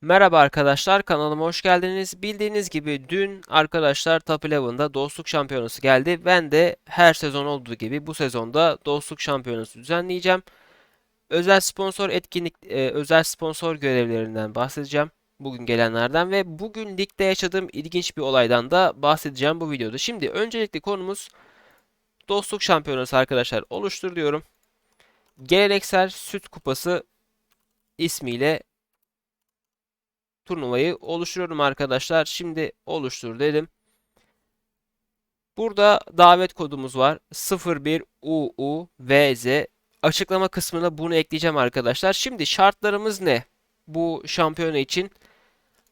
Merhaba arkadaşlar kanalıma hoş geldiniz. Bildiğiniz gibi dün arkadaşlar Top 11'da dostluk şampiyonası geldi. Ben de her sezon olduğu gibi bu sezonda dostluk şampiyonası düzenleyeceğim. Özel sponsor etkinlik, e, özel sponsor görevlerinden bahsedeceğim. Bugün gelenlerden ve bugün ligde yaşadığım ilginç bir olaydan da bahsedeceğim bu videoda. Şimdi öncelikle konumuz dostluk şampiyonası arkadaşlar oluştur diyorum. Geleneksel Süt Kupası ismiyle turnuvayı oluşturuyorum arkadaşlar. Şimdi oluştur dedim. Burada davet kodumuz var. 01UUVZ. Açıklama kısmına bunu ekleyeceğim arkadaşlar. Şimdi şartlarımız ne? Bu şampiyona için.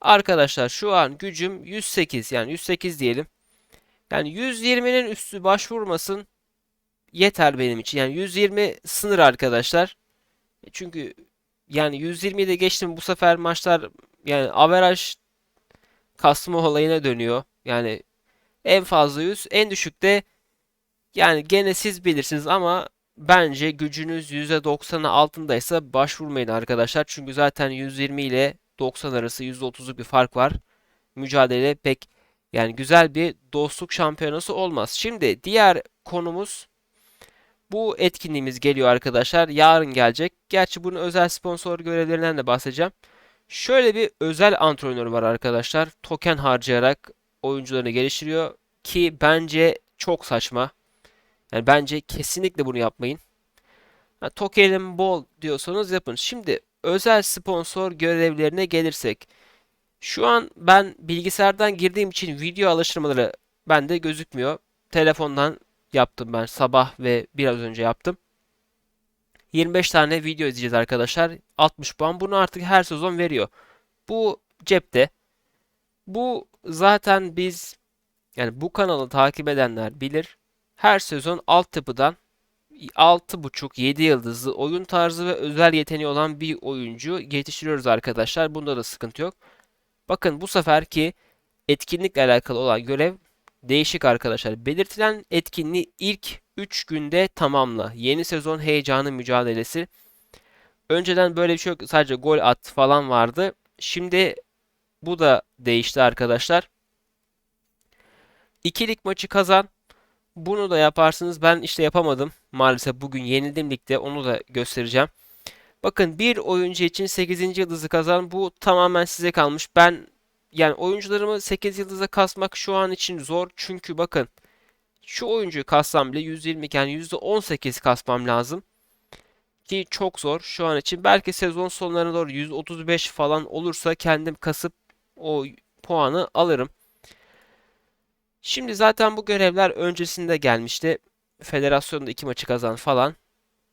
Arkadaşlar şu an gücüm 108 yani 108 diyelim. Yani 120'nin üstü başvurmasın yeter benim için. Yani 120 sınır arkadaşlar. Çünkü yani 120'yi de geçtim bu sefer maçlar yani averaj kasma olayına dönüyor. Yani en fazla 100, en düşükte yani gene siz bilirsiniz ama bence gücünüz %90'ın altındaysa başvurmayın arkadaşlar. Çünkü zaten 120 ile 90 arası %30'luk bir fark var. Mücadele pek yani güzel bir dostluk şampiyonası olmaz. Şimdi diğer konumuz bu etkinliğimiz geliyor arkadaşlar. Yarın gelecek. Gerçi bunun özel sponsor görevlerinden de bahsedeceğim. Şöyle bir özel antrenör var arkadaşlar. Token harcayarak oyuncularını geliştiriyor ki bence çok saçma. Yani bence kesinlikle bunu yapmayın. Ha, tokenim bol diyorsanız yapın. Şimdi özel sponsor görevlerine gelirsek. Şu an ben bilgisayardan girdiğim için video alıştırmaları bende gözükmüyor. Telefondan yaptım ben sabah ve biraz önce yaptım. 25 tane video izleyeceğiz arkadaşlar. 60 puan. Bunu artık her sezon veriyor. Bu cepte. Bu zaten biz yani bu kanalı takip edenler bilir. Her sezon altyapıdan 6.5-7 yıldızlı oyun tarzı ve özel yeteneği olan bir oyuncu yetiştiriyoruz arkadaşlar. Bunda da sıkıntı yok. Bakın bu seferki etkinlikle alakalı olan görev değişik arkadaşlar. Belirtilen etkinliği ilk 3 günde tamamla. Yeni sezon heyecanı mücadelesi. Önceden böyle bir şey yok. Sadece gol at falan vardı. Şimdi bu da değişti arkadaşlar. İkilik maçı kazan. Bunu da yaparsınız. Ben işte yapamadım. Maalesef bugün yenildim ligde. Onu da göstereceğim. Bakın bir oyuncu için 8. yıldızı kazan. Bu tamamen size kalmış. Ben yani oyuncularımı 8 yıldıza kasmak şu an için zor. Çünkü bakın şu oyuncuyu kassam bile 120 iken %18 kasmam lazım. Ki çok zor şu an için. Belki sezon sonlarına doğru 135 falan olursa kendim kasıp o puanı alırım. Şimdi zaten bu görevler öncesinde gelmişti. Federasyonda iki maçı kazan falan.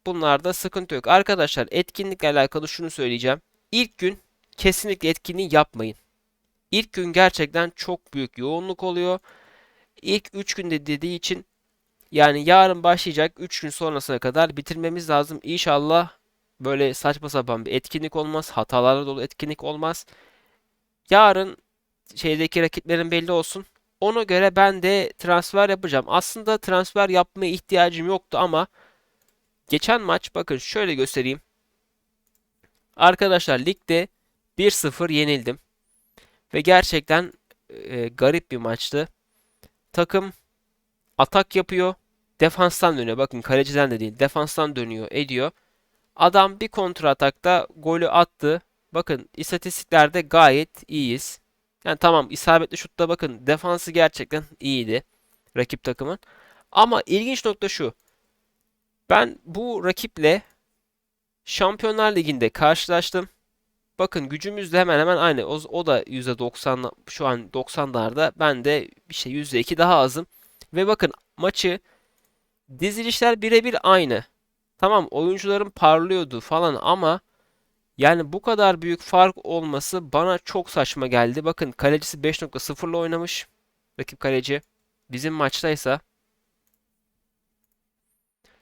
Bunlarda sıkıntı yok. Arkadaşlar etkinlikle alakalı şunu söyleyeceğim. İlk gün kesinlikle etkinliği yapmayın. İlk gün gerçekten çok büyük yoğunluk oluyor. İlk 3 günde dediği için yani yarın başlayacak 3 gün sonrasına kadar bitirmemiz lazım. İnşallah böyle saçma sapan bir etkinlik olmaz. Hatalarla dolu etkinlik olmaz. Yarın şeydeki rakiplerin belli olsun. Ona göre ben de transfer yapacağım. Aslında transfer yapmaya ihtiyacım yoktu ama geçen maç bakın şöyle göstereyim. Arkadaşlar ligde 1-0 yenildim. Ve gerçekten e, garip bir maçtı. Takım atak yapıyor. Defanstan dönüyor. Bakın kaleciden de değil. Defanstan dönüyor, ediyor. Adam bir kontra atakta golü attı. Bakın istatistiklerde gayet iyiyiz. Yani tamam isabetli şutta bakın defansı gerçekten iyiydi rakip takımın. Ama ilginç nokta şu. Ben bu rakiple Şampiyonlar Ligi'nde karşılaştım. Bakın gücümüz de hemen hemen aynı. O, o da %90 şu an 90'larda. Ben de işte %2 daha azım. Ve bakın maçı dizilişler birebir aynı. Tamam oyuncularım parlıyordu falan ama yani bu kadar büyük fark olması bana çok saçma geldi. Bakın kalecisi 5.0 ile oynamış. Rakip kaleci. Bizim maçtaysa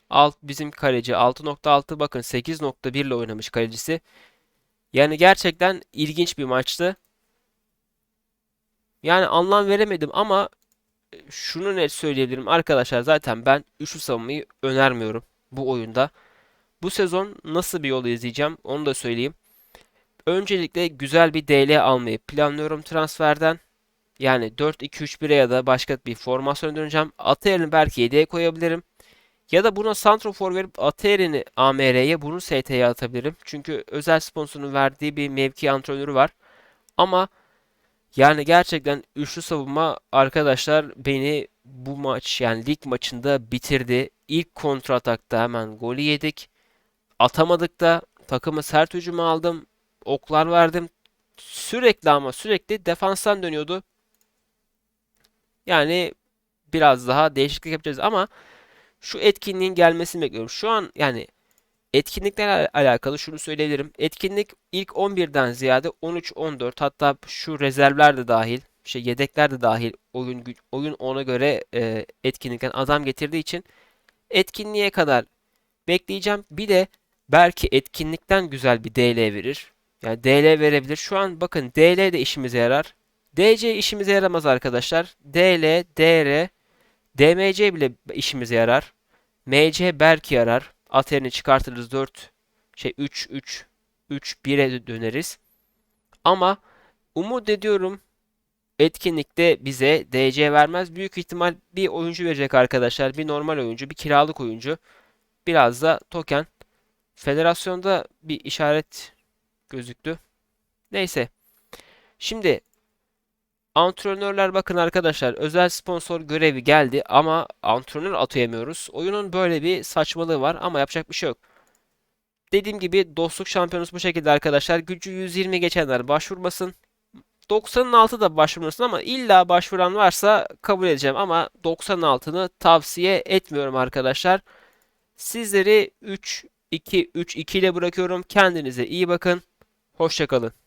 alt bizim kaleci 6.6 bakın 8.1 ile oynamış kalecisi. Yani gerçekten ilginç bir maçtı. Yani anlam veremedim ama e, şunu net söyleyebilirim. Arkadaşlar zaten ben üçlü savunmayı önermiyorum bu oyunda. Bu sezon nasıl bir yolu izleyeceğim onu da söyleyeyim. öncelikle güzel bir DL almayı planlıyorum transferden. Yani 4-2-3-1'e ya da başka bir formasyona döneceğim. Atayer'ini belki 7'ye koyabilirim. Ya da buna santrofor verip Atayer'ini AMR'ye bunu ST'ye atabilirim. Çünkü özel sponsorun verdiği bir mevki antrenörü var. Ama yani gerçekten üçlü savunma arkadaşlar beni bu maç yani lig maçında bitirdi. İlk kontra atakta hemen golü yedik. Atamadık da takımı sert hücuma aldım. Oklar verdim. Sürekli ama sürekli defanstan dönüyordu. Yani biraz daha değişiklik yapacağız ama şu etkinliğin gelmesini bekliyorum. Şu an yani etkinliklerle alakalı şunu söyleyebilirim. Etkinlik ilk 11'den ziyade 13-14 hatta şu rezervler de dahil, şey yedekler de dahil oyun oyun ona göre e, etkinlikten adam getirdiği için etkinliğe kadar bekleyeceğim. Bir de belki etkinlikten güzel bir DL verir. Yani DL verebilir. Şu an bakın DL de işimize yarar. DC işimize yaramaz arkadaşlar. DL, DR, DMC bile işimize yarar. MC belki yarar. Aterini çıkartırız 4 şey 3 3 3 1'e döneriz. Ama umut ediyorum etkinlikte bize DC vermez. Büyük ihtimal bir oyuncu verecek arkadaşlar. Bir normal oyuncu, bir kiralık oyuncu. Biraz da token. Federasyonda bir işaret gözüktü. Neyse. Şimdi antrenörler bakın arkadaşlar özel sponsor görevi geldi ama antrenör atayamıyoruz. Oyunun böyle bir saçmalığı var ama yapacak bir şey yok. Dediğim gibi dostluk şampiyonası bu şekilde arkadaşlar. Gücü 120 geçenler başvurmasın. 90'ın altı da başvurmasın ama illa başvuran varsa kabul edeceğim ama 90'ın altını tavsiye etmiyorum arkadaşlar. Sizleri 3 2 3 2 ile bırakıyorum. Kendinize iyi bakın. Hoşça kalın.